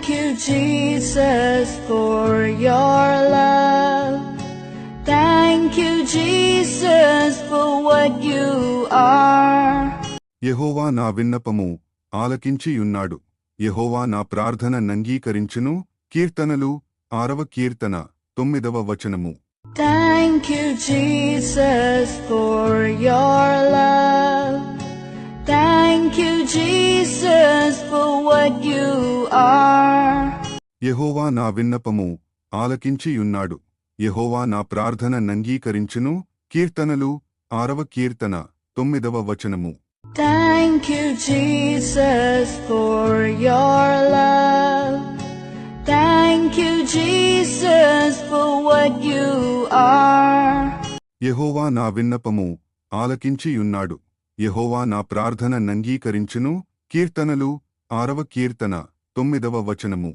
Thank you, Jesus, for your love. Thank you, Jesus, for what you are. యెహోవా నా విన్నపము ఆలకించియున్నాడు యెహోవా నా ప్రార్థన నంగీకరించును కీర్తనలు ఆరవ కీర్తన తొమ్మిదవ వచనము Thank you, Jesus, for your love. Thank you, Jesus, for what you are. యెహోవా నా విన్నపము ఆలకించియున్నాడు. యెహోవా నా ప్రార్థన నంగీకరించును. కీర్తనలు ఆరవ కీర్తన తొమ్మిదవ వచనము. Thank you, Jesus, for your love. Thank you, Jesus, for what you are. యెహోవా నా విన్నపము ఆలకించియున్నాడు. యెహోవా నా ప్రార్థన నంగీకరించును. కీర్తనలు ఆరవ కీర్తన తొమ్మిదవ వచనము.